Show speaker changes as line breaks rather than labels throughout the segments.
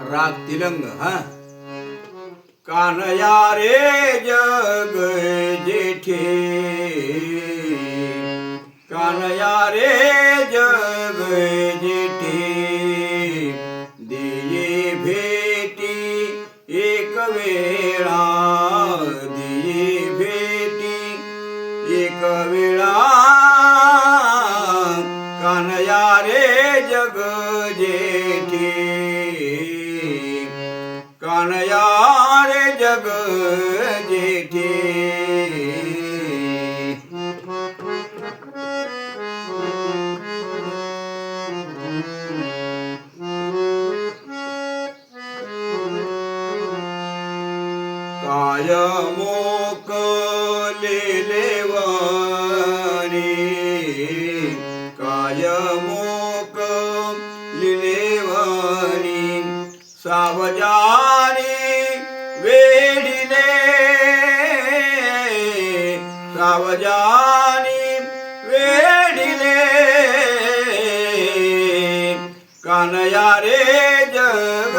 राग तिलंग हा? कानया रे जग जेठे. कानया रे जग जेठे. दिये भेटी एक वेळा. दिये भेटी एक वेळा. कानया रे जग ਜਾਣ ਯਾਰ ਜਗ ਜੇਠੀ ਕਾਇ ਮੋਕ ਲੈ ਲੇਵਾਰੀ ਕਾਇ ਮੋਕ ਲੈ ਲੇਵਾਰੀ ਸਭ ਜਾ કનયા રે જગ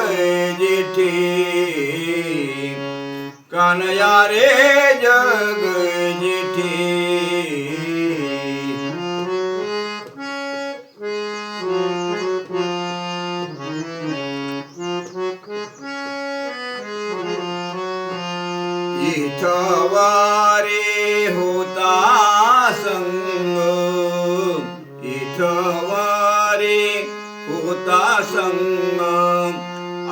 જેઠી. કનયા રે જગ જેઠી. થવા தாசம்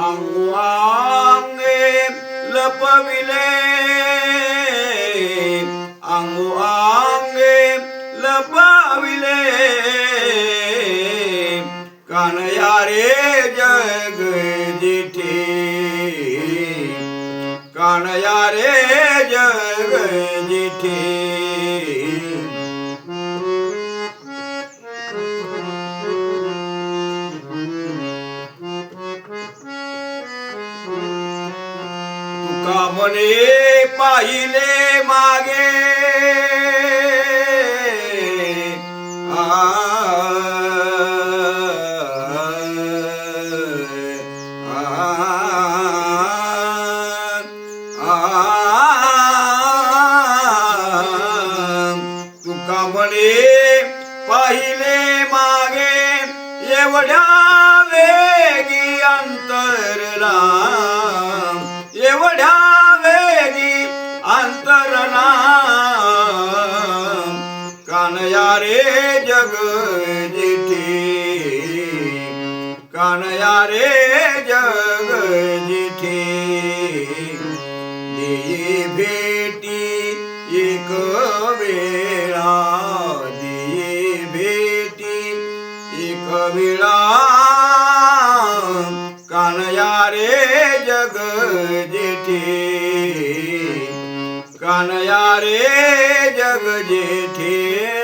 அங்குவாங்கே லப்பவிலே அங்குவாங்கே லப்பவிலே கனையாரே ஜகதிட்டே கனையாரே ஜகதிட்டே जिठे म्हणे पाहिले मागे? आ, पाहिले मागे? एवढ्या वेगी अंतरला रे जग जिठी कानया रे जग जिठी दिये भेटी एक वेळा दिये भेटी एक वेळा कानया रे जग जेठी कानया रे जग जेठी